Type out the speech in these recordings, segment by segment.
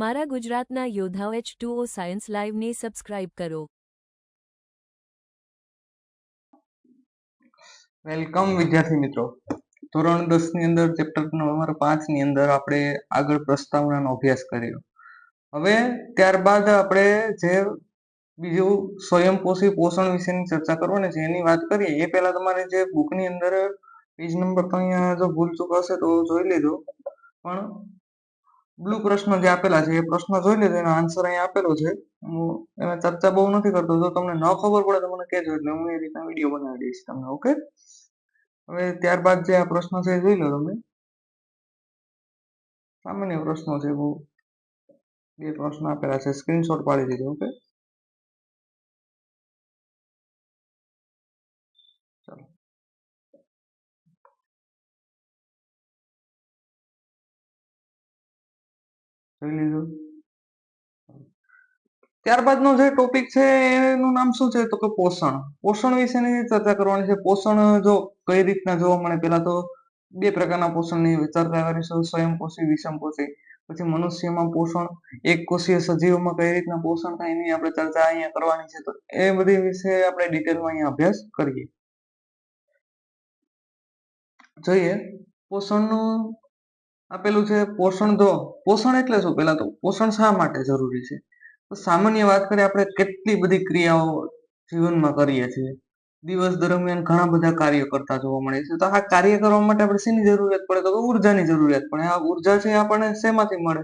મારા ગુજરાતના યોદ્ધાઓ એચ ટુઓ સાયન્સ લાઈવને સબસ્ક્રાઇબ કરો. વેલકમ વિદ્યાર્થી મિત્રો. ધોરણ દસની અંદર, ચેપ્ટર નંબર પાંચની અંદર આપણે આગળ પ્રસ્તાવનાનો અભ્યાસ કર્યો. હવે ત્યારબાદ આપણે જે બીજું સ્વયંપોષી પોષણ વિશેની ચર્ચા કરવાની છે, એની વાત કરીએ. એ પહેલા તમારે જે બુકની અંદર પેજ નંબર અહીંયા જો ભૂલ ચૂક હશે તો જોઈ લેજો. પણ બ્લુ પ્રશ્ન જે આપેલા છે, એ પ્રશ્ન જોઈ લેજો, એનો આન્સર અહીંયા આપેલો છે. હું એમાં ચર્ચા બહુ નથી કરતો, જો તમને ન ખબર પડે તો મને કહેજો, એટલે હું એ રીતના વીડિયો બનાવી દઈશ તમને, ઓકે? હવે ત્યારબાદ જે આ પ્રશ્ન છે એ જોઈ લો તમે. સામાન્ય પ્રશ્નો છે બહુ. બે પ્રશ્ન આપેલા છે સ્ક્રીનશોટ પાડી દીધો, ઓકે? જોઈ લીધું. ત્યારબાદનો જે ટોપિક છે, એનું નામ શું છે? તો કે પોષણ. પોષણ વિશેની ચર્ચા કરવાની છે, પોષણ જો કઈ રીતના જોવા મળે? પેલા તો બે પ્રકારના પોષણની ચર્ચા કરીશું. સ્વયંપોષી વિષમપોષી પછી મનુષ્યમાં પોષણ, એક કોષીય સજીવોમાં કઈ રીતના પોષણ થાય એની આપણે ચર્ચા અહીંયા કરવાની છે. તો એ બધી વિશે આપણે ડિટેલમાં અહીંયા અભ્યાસ કરીએ. જોઈએ. પોષણનું આપેલું છે પોષણ તો પોષણ એટલે શું? પેલા તો પોષણ શા માટે જરૂરી છે? તો સામાન્ય વાત કરીએ, આપણે કેટલી બધી ક્રિયાઓ જીવનમાં કરીએ છીએ. દિવસ દરમિયાન ઘણા બધા કાર્યો કરતા જોવા મળે છે. તો આ કાર્ય કરવા માટે આપણે શેની જરૂરિયાત પડે? તો ઉર્જાની જરૂરિયાત પડે. આ ઊર્જા છે આપણને શેમાંથી મળે?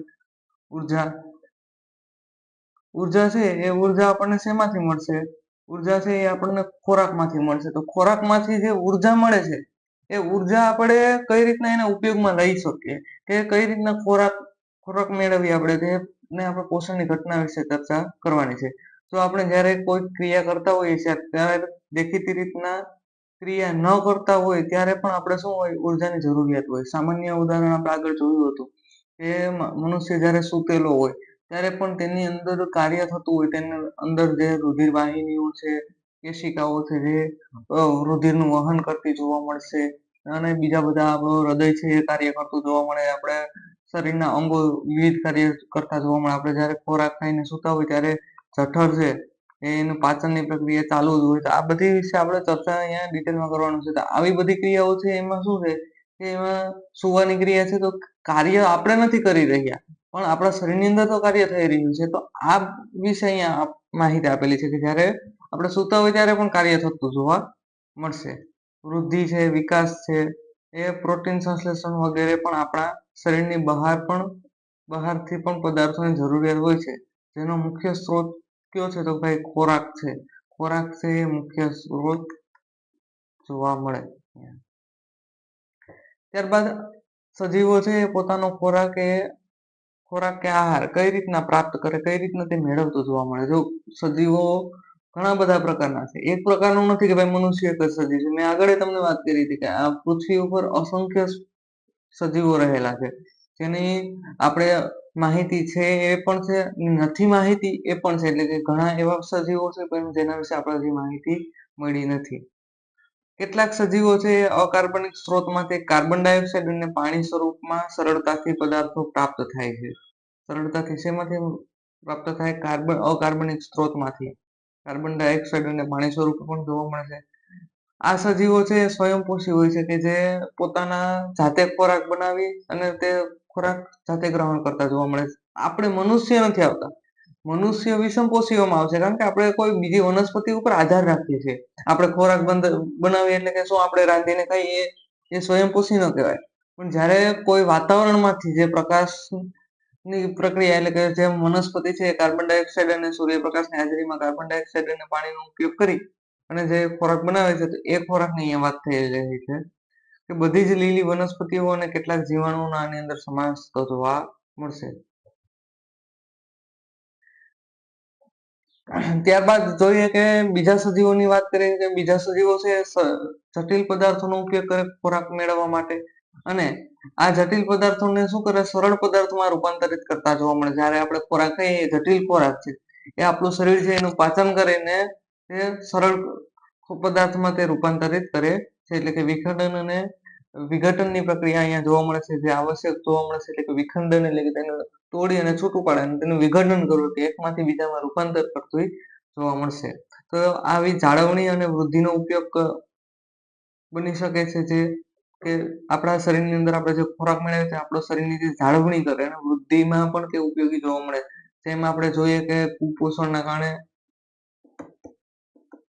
ઊર્જા. ઊર્જા છે એ ઊર્જા આપણને શેમાંથી મળશે? ઊર્જા છે એ આપણને ખોરાકમાંથી મળશે. તો ખોરાકમાંથી જે ઊર્જા મળે છે એ ઊર્જા આપણે કઈ રીતના એના ઉપયોગમાં લઈ શકીએ? કે કઈ રીતના ખોરાક ખોરાક મેળવીએ આપણે? તે ને આપણે પોષણની ઘટના વિશે ચર્ચા કરવાની છે. તો આપણે જ્યારે કોઈ ક્રિયા કરતા હોઈએ છીએ, ત્યારે દેખીતી રીતના ક્રિયા ન કરતા હોય, ત્યારે પણ આપણે શું હોય, ઉર્જાની જરૂરિયાત હોય. સામાન્ય ઉદાહરણ આપણે આગળ જોયું હતું કે મનુષ્ય જ્યારે સૂતેલો હોય, ત્યારે પણ તેની અંદર કાર્ય થતું હોય. તેની અંદર જે રુધિર વાહિનીઓ છે કેશિકાઓ છે જે રુધિરનું વહન કરતી જોવા મળશે. અને બીજા બધા આપણું હૃદય છે એ કાર્ય કરતું જોવા મળે. આપણે શરીરના અંગો વિવિધ કાર્ય કરતા જોવા મળે. આપણે જ્યારે ખોરાક ખાઈને સૂતા હોય ત્યારે જઠર છે એનું પાચનની પ્રક્રિયા ચાલુ જ હોય. તો આ બધી વિશે આપણે ચર્ચા અહીંયા ડિટેલમાં કરવાનું છે. તો આવી બધી ક્રિયાઓ છે એમાં શું છે કે એમાં સુવાની ક્રિયા છે તો કાર્ય આપણે નથી કરી રહ્યા, પણ આપણા શરીરની અંદર તો કાર્ય થઈ રહ્યું છે. તો આ વિશે અહીંયા માહિતી આપેલી છે કે જ્યારે આપણે સૂતા હોય ત્યારે પણ કાર્ય થતું જોવા મળશે. વૃદ્ધિ છે, વિકાસ છે, એ પ્રોટીન સંશ્લેષણ વગેરે પણ આપણા શરીરની બહાર પણ, બહારથી પણ પદાર્થોની જરૂરિયાત હોય છે. જેનો મુખ્ય સ્ત્રોત કયો છે તો ભાઈ ખોરાક છે. ખોરાક છે એ મુખ્ય સ્ત્રોત જોવા મળે. ત્યારબાદ સજીવો છે એ પોતાનો ખોરાક એ, ખોરાક કે આહાર કઈ રીતના પ્રાપ્ત કરે, કઈ રીતના તે મેળવતો જોવા મળે? જો સજીવો ઘણા બધા પ્રકારના છે. એક પ્રકારનું નથી કે ભાઈ મનુષ્ય એક જ સજીવ છે. મેં આગળ તમને વાત કરી હતી કે આ પૃથ્વી ઉપર અસંખ્ય સજીવો રહેલા છે. જેની આપણે માહિતી છે એ પણ છે, નથી માહિતી એ પણ છે. એટલે કે ઘણા એવા સજીવો છે જેના વિશે આપણે હજી માહિતી મળી નથી. કેટલાક સજીવો છે અકાર્બનિક સ્ત્રોતમાંથી કાર્બન ડાયોક્સાઇડ અને પાણી સ્વરૂપમાં સરળતાથી પદાર્થો પ્રાપ્ત થાય છે. સરળતાથી શેમાંથી પ્રાપ્ત થાય? કાર્બન અકાર્બનિક સ્ત્રોતમાંથી. કાર્બન ડાયોક્સાઇડ અને પાણી સ્વરૂપે પણ જોવા મળે છે. આ સજીવો છે સ્વયંપોષી હોય છે કે જે પોતાના જાતે ખોરાક બનાવી અને તે ખોરાક જાતે ગ્રહણ કરતા જોવા મળે છે. આપણે મનુષ્ય નથી આવતા. મનુષ્ય વિષમપોષીઓમાં આવશે કારણ કે આપણે કોઈ બીજી વનસ્પતિ ઉપર આધાર રાખીએ છીએ. આપણે ખોરાક બનાવીએ એટલે કે શું આપણે રાંધીને ખાઈએ એ સ્વયંપોષી ન કહેવાય. પણ જ્યારે કોઈ વાતાવરણમાંથી જે પ્રકાશ ની પ્રક્રિયા એટલે કે જે વનસ્પતિ છે કાર્બન ડાયોક્સાઇડ અને સૂર્યપ્રકાશની હાજરીમાં કાર્બન ડાયોક્સાઇડ અને પાણીનો ઉપયોગ કરી અને જે ખોરાક બનાવે છે તો એ ખોરાકની અહીંયા વાત થઈ રહી છે કે બધી જ લીલી વનસ્પતિઓ અને કેટલાક જીવાણુઓના આની અંદર સમાવેશ જોવા મળશે. ત્યારબાદ જોઈએ કે બીજા સજીવોની વાત કરીએ કે બીજા સજીવો છે જટિલ પદાર્થોનો ઉપયોગ કરે ખોરાક મેળવવા માટે અને આ જટિલ પદાર્થોને શું કરે? સરળ પદાર્થોમાં રૂપાંતરિત કરતા જોવા મળે. જ્યારે આપણે ખોરાક ખાઈએ, એ જટિલ ખોરાક છે. એ આપણું શરીર છે, એનું પાચન કરીને તે સરળ પદાર્થમાં તે રૂપાંતરિત કરે છે. એટલે કે વિખંડન અને વિઘટનની પ્રક્રિયા અહીંયા જોવા મળે છે. જે આવશ્યક જોવા મળે છે, એટલે કે વિખંડન એટલે કે તેને તોડી અને છૂટું પાડે અને તેનું વિઘટન કરવું તે એકમાંથી બીજામાં રૂપાંતર કરતું જોવા મળશે. તો આવી જાળવણી અને વૃદ્ધિનો ઉપયોગ બની શકે છે, જે કે આપણા શરીરની અંદર આપણે જે ખોરાક મળે છે, આપણો શરીરની જે જાળવણી કરે અને વૃદ્ધિમાં પણ તે ઉપયોગી જોવા મળે જેમ આપણે જોઈએ કે કુપોષણના કારણે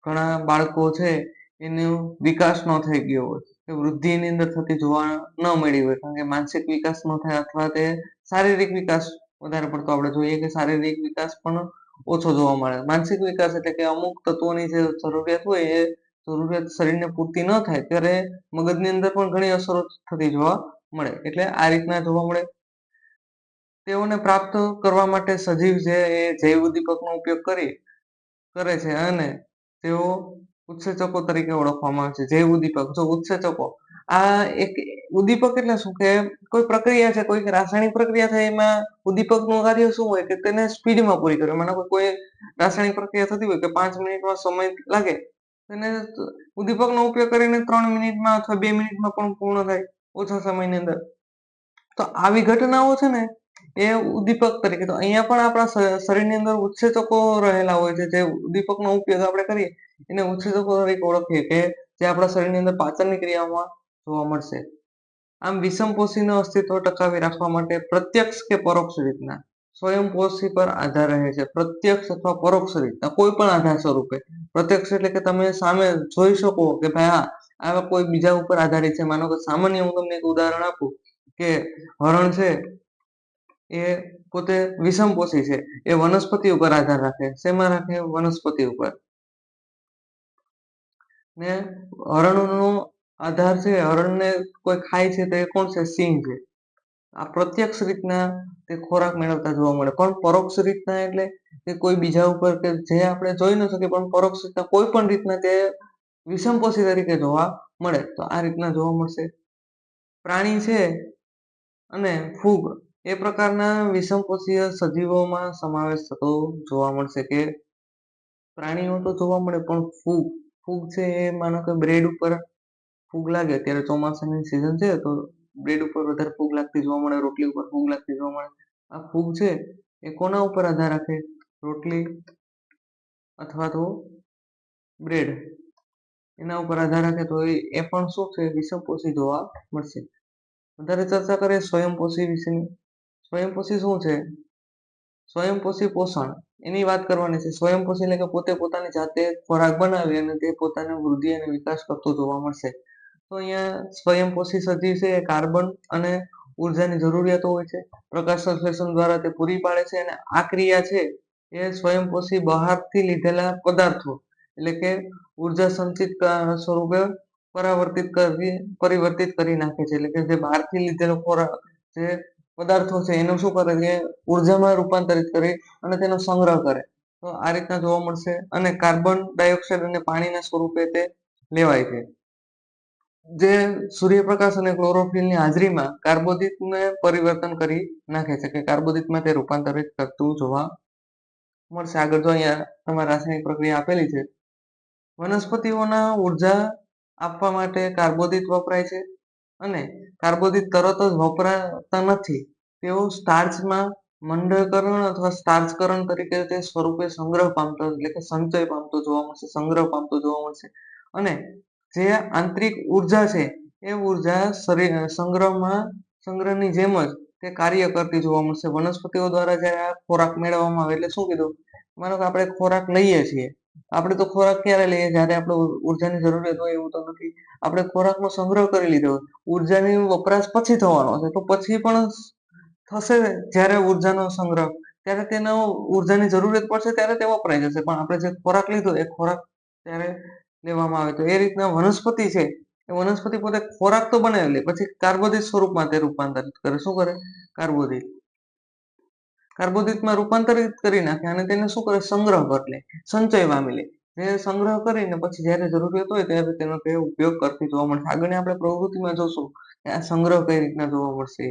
ઘણા બાળકો છે, એનો વિકાસ ન થઈ ગયો હોય, કે વૃદ્ધિની અંદર થતી જોવા ન મળી હોય, કારણ કે માનસિક વિકાસ ન થાય અથવા તે શારીરિક વિકાસ વધારે પડતો આપણે જોઈએ કે શારીરિક વિકાસ પણ ઓછો જોવા મળે. માનસિક વિકાસ એટલે કે અમુક તત્વોની જે જરૂરિયાત હોય એ જરૂરિયાત શરીરને પૂરતી ન થાય ત્યારે મગજની અંદર પણ ઘણી અસરો થતી જોવા મળે. એટલે આ રીતના જોવા મળે. તેઓને પ્રાપ્ત કરવા માટે સજીવ છે એ જૈવ ઉદ્દીપકનો ઉપયોગ કરી કરે છે અને તેઓ ઉત્સેચકો તરીકે ઓળખવામાં આવે છે. જૈવ ઉદ્દીપક, જો ઉત્સેચકો, આ એક ઉદ્દીપક એટલે શું? કે કોઈ પ્રક્રિયા છે કોઈ રાસાયણિક પ્રક્રિયા થાય, એમાં ઉદ્દીપકનું કાર્ય શું હોય? કે તેને સ્પીડમાં પૂરી કરે માનો કોઈ રાસાયણિક પ્રક્રિયા થતી હોય કે પાંચ મિનિટમાં સમય લાગે તેને ઉદ્દીપકનો ઉપયોગ કરીને ત્રણ મિનિટમાં અથવા બે મિનિટમાં પણ પૂર્ણ થાય ઓછા સમયની અંદર. તો આવી ઘટનાઓ છે ને, એ ઉદ્દીપક તરીકે, તો અહીંયા પણ આપણા શરીરની અંદર ઉત્સેચકો રહેલા હોય છે. જે ઉદ્દીપકનો ઉપયોગ આપણે કરીએ, એને ઉત્સેચકો તરીકે ઓળખીએ કે જે આપણા શરીરની અંદર પાચનની ક્રિયામાં જોવા મળશે. આમ વિષમપોષીનું અસ્તિત્વ ટકાવી રાખવા માટે પ્રત્યક્ષ કે પરોક્ષ રીતના સ્વયંપોષી પર આધાર રહે છે. પ્રત્યક્ષ અથવા પરોક્ષ રીતના કોઈ પણ આધાર સ્વરૂપે. પ્રત્યક્ષ એટલે કે તમે સામે જોઈ શકો કે ભાઈ હા આવા કોઈ બીજા ઉપર આધારિત છે. માનો કે સામાન્ય હું તમને એક ઉદાહરણ આપું કે હરણ છે એ પોતે વિષમપોષી છે. એ વનસ્પતિ ઉપર આધાર રાખે. શેમાં રાખે? વનસ્પતિ ઉપર. ને હરણનો આધાર છે. હરણને કોઈ ખાય છે તો એ કોણ છે? સિંહ છે. આ પ્રત્યક્ષ રીતના તે ખોરાક મેળવતા જોવા મળે. પણ પરોક્ષ રીતના એટલે કે કોઈ બીજા ઉપર કે જે આપણે જોઈ ન શકીએ, પણ પરોક્ષ રીતના કોઈ પણ રીતના તે વિષમપોષી તરીકે જોવા મળે. તો આ રીતના જોવા મળશે. પ્રાણી છે અને ફૂગ, એ પ્રકારના વિષમપોષીય સજીવોમાં સમાવેશ થતો જોવા મળશે કે પ્રાણીઓ તો જોવા મળે, પણ ફૂગ ફૂગ છે એ માનો કે બ્રેડ ઉપર ફૂગ લાગે. અત્યારે ચોમાસાની સિઝન છે, તો બ્રેડ ઉપર વધારે ફૂગ લાગતી જોવા મળે, રોટલી ઉપર ફૂગ લાગતી જોવા મળે. આ ફૂગ છે. એ કોના ઉપર આધાર રાખે? રોટલી અથવા તો બ્રેડ. એના ઉપર આધાર રાખે તો એ પણ શું છે? વિષમપોષી જોવા મળશે. વધારે ચર્ચા કરીએ સ્વયંપોષી વિશેની સ્વયંપોષી શું છે? સ્વયંપોષી પોષણ. એની વાત કરવાની છે. સ્વયંપોષી એટલે કે પોતે પોતાની જાતે ખોરાક બનાવી અને તે પોતાને વૃદ્ધિ અને વિકાસ કરતો જોવા મળશે. તો અહીંયા સ્વયંપોષી સજીવ છે એ કાર્બન અને ઉર્જાની જરૂરિયાતો હોય છે. પ્રકાશ સંશ્લેષણ દ્વારા તે પૂરી પાડે છે અને આ ક્રિયા છે એ સ્વયંપોષી બહારથી લીધેલા પદાર્થો, એટલે કે ઊર્જા સંચિત સ્વરૂપે પરાવર્તિત કરી પરિવર્તિત કરી નાખે છે. એટલે કે જે બહારથી લીધેલો ખોરાક, જે પદાર્થો છે, એનું શું કરે છે? ઉર્જામાં રૂપાંતરિત કરી અને તેનો સંગ્રહ કરે. તો આ રીતના જોવા મળશે અને કાર્બન ડાયોક્સાઇડ અને પાણીના સ્વરૂપે તે લેવાય છે. જે સૂર્યપ્રકાશ અને ક્લોરોફિલની હાજરીમાં કાર્બોદિતને પરિવર્તન કરી નાખે છે, કે કાર્બોદિતમાં તે રૂપાંતરિત કરતું જોવા મળશે. આગળ જો અહીંયા તમારે રાસાયણિક પ્રક્રિયા આપેલી છે, વનસ્પતિઓના ઊર્જા આપવા માટે કાર્બોદિત વપરાય છે અને કાર્બોદિત તરત જ વપરાતા નથી. તેઓ સ્ટાર્ચમાં મંડળકરણ અથવા સ્ટાર્ચકરણ તરીકે તે સ્વરૂપે સંગ્રહ પામતો, એટલે કે સંચય પામતો જોવા મળશે, સંગ્રહ પામતો જોવા મળશે. અને જે આંતરિક ઊર્જા છે, એ ઊર્જા શરીર સંગ્રહમાં, સંગ્રહની જેમ જ તે કાર્ય કરતી જોવા મળશે. વનસ્પતિઓ દ્વારા જ્યારે આ ખોરાક મેળવવામાં આવે, એટલે શું કીધું? માનો કે આપણે ખોરાક લઈએ છીએ. આપણે તો ખોરાક ક્યારે લઈએ? જ્યારે આપણે ઉર્જાની જરૂરિયાત હોય એવું તો નથી. આપણે ખોરાકનો સંગ્રહ કરી લીધો ઉર્જાની વપરાશ પછી થવાનો છે. તો પછી પણ થશે જ્યારે ઉર્જાનો સંગ્રહ. ત્યારે તેનો ઉર્જાની જરૂરિયાત પડશે, ત્યારે તે વપરાઈ જશે. પણ આપણે જે ખોરાક લીધો, એ ખોરાક ત્યારે લેવામાં આવે તો એ રીતના વનસ્પતિ છે, એ વનસ્પતિ પોતે ખોરાક તો બનાવી લે પછી કાર્બોદિત સ્વરૂપમાં તે રૂપાંતરિત કરે. શું કરે? કાર્બોદિત. કાર્બોદિતમાં રૂપાંતરિત કરી નાખે અને તેને શું કરે? સંગ્રહ કરી લે સંચય પામી લે. જે સંગ્રહ કરીને પછી જ્યારે જરૂરિયાત હોય ત્યારે તેનો તે ઉપયોગ કરતી જોવા મળશે આગળ આપણે પ્રવૃત્તિમાં જોશું કે આ સંગ્રહ કઈ રીતના જોવા મળશે.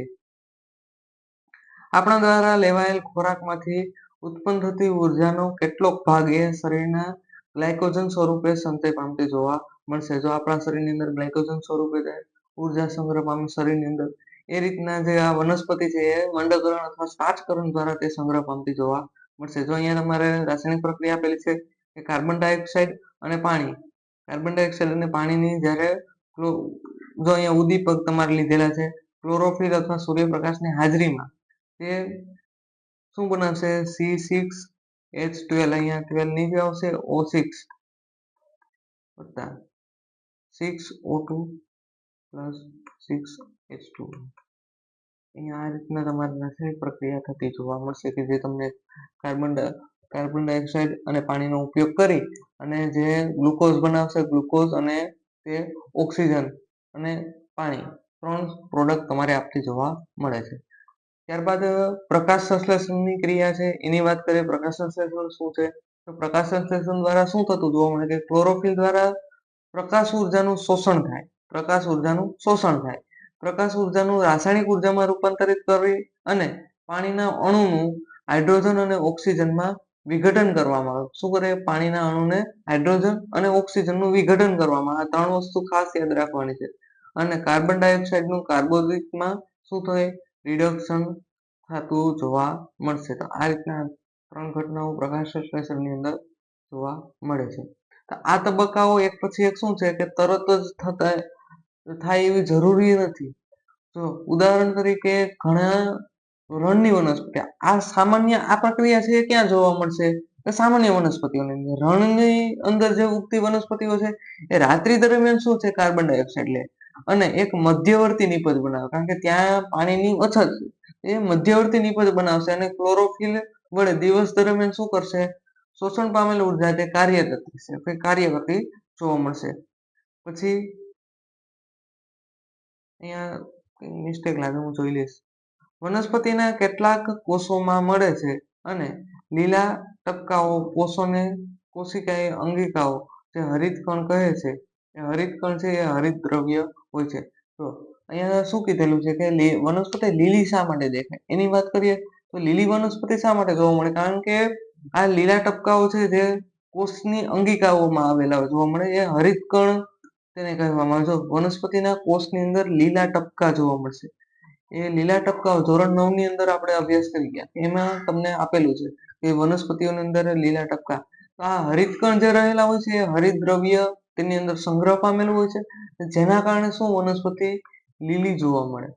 આપણા દ્વારા લેવાયેલ ખોરાકમાંથી ઉત્પન્ન થતી ઉર્જાનો કેટલોક ભાગ એ શરીરના ગ્લાયકોજન સ્વરૂપે સંચય પામતી જોવા મળશે. જો આપણા શરીરની અંદર ગ્લાયકોજન સ્વરૂપે ઊર્જા સંગ્રહ પામે શરીરની અંદર, એ રીતના જે આ વનસ્પતિ છે એ મંડકરણ અથવા સ્ટાર્ચકરણ દ્વારા તે સંગ્રહ પામતી જોવા મળશે. જો અહીંયા તમારે રાસાયણિક પ્રક્રિયા આપેલી છે કે કાર્બન ડાયોક્સાઇડ અને પાણી. કાર્બન ડાયોક્સાઇડ અને પાણીની જ્યારે જો અહીંયા ઉદ્દીપક તમારે લીધેલા છે, ક્લોરોફિલ અથવા સૂર્યપ્રકાશની હાજરીમાં, તે શું બનાવશે? સી સિક્સ એચ ટ્વેલ્વ અહીંયા ટ્વેલ્વ નીચે આવશે ઓ સિક્સ વત્તા six O two plus six H two અહીંયા આ રીતના તમારે રાસાયણિક પ્રક્રિયા થતી જોવા મળશે કે જે તમને કાર્બન કાર્બન ડાયોક્સાઇડ અને પાણીનો ઉપયોગ કરી અને જે ગ્લુકોઝ બનાવશે, ગ્લુકોઝ અને તે ઓક્સિજન અને પાણી, ત્રણ પ્રોડક્ટ તમારે આપતી જોવા મળે છે. ત્યારબાદ, પ્રકાશ સંશ્લેષણની ક્રિયા છે, એની વાત કરીએ, પ્રકાશ સંશ્લેષણ શું છે? તો પ્રકાશ સંશ્લેષણ દ્વારા શું થતું જોવા મળે કે ક્લોરોફિલ દ્વારા પ્રકાશ ઉર્જાનું શોષણ થાય. પ્રકાશ ઉર્જાનું શોષણ થાય. પ્રકાશ ઉર્જાનું રાસાયણિક ઉર્જામાં રૂપાંતરિત કરવી અને પાણીના અણુનું હાઇડ્રોજન અને ઓક્સિજનમાં વિઘટન કરવામાં આવે. શું કરે? પાણીના અણુને હાઇડ્રોજન અને ઓક્સિજનનું વિઘટન કરવામાં આ ત્રણ વસ્તુ ખાસ યાદ રાખવાની છે. અને કાર્બન ડાયોક્સાઇડનું કાર્બોદિકમાં શું થાય? રિડક્શન થતું જોવા મળશે. તો આ રીતના ત્રણ ઘટનાઓ પ્રકાશ સંશ્લેષણની અંદર જોવા મળે છે. તો આ તબક્કાઓ એક પછી એક શું છે કે તરત જ થતા થાય એવી જરૂરી નથી. જો ઉદાહરણ તરીકે ઘણા રણની વનસ્પતિ, આ સામાન્ય, આ પ્રક્રિયા છે ક્યાં જોવા મળશે? તો સામાન્ય વનસ્પતિઓની અંદર. રણની અંદર જે ઉગતી વનસ્પતિઓ છે એ રાત્રિ દરમિયાન શું છે? કાર્બન ડાયોક્સાઇડ લે. અને એક મધ્યવર્તી નિપજ બનાવે. કારણ કે ત્યાં પાણીની અછત એ મધ્યવર્તી નિપજ બનાવશે અને ક્લોરોફિલ વડે દિવસ દરમિયાન શું કરશે? શોષણ પામેલ ઊર્જા તે કાર્યરત થશે. તે કાર્ય કરતી જોવા મળશે. પછી અહીંયા મિસ્ટેક લાગે, હું જોઈ લઈશ. વનસ્પતિના કેટલાક કોષોમાં મળે છે અને લીલા ટપકાઓ, કોષોને કોશિકા એ અંગિકાઓ, જે હરિતકણ કહે છે. એ હરિતકણ છે, એ હરિત દ્રવ્ય હોય છે. તો અહીંયા શું કીધેલું છે કે વનસ્પતિ લીલી શા માટે દેખાય? એની વાત કરીએ તો લીલી વનસ્પતિ શા માટે જોવા મળે? કારણ કે આ લીલા ટપકાઓ છે જે કોષની અંગિકાઓમાં આવેલા હોય, જોવા મળે. એ હરિતકણ તેને કહેવામાં આવે છે. વનસ્પતિના કોષની અંદર લીલા ટપકા જોવા મળશે. એ લીલા ટપકાઓ ધોરણ નવની અંદર આપણે અભ્યાસ કરી ગયા. એમાં તમને આપેલું છે કે વનસ્પતિઓની અંદર લીલા ટપકા. આ હરિતકણ જે રહેલા હોય છે એ હરિતદ્રવ્ય તેની અંદર સંગ્રહ પામેલું હોય છે. જેના કારણે શું વનસ્પતિ લીલી જોવા મળે.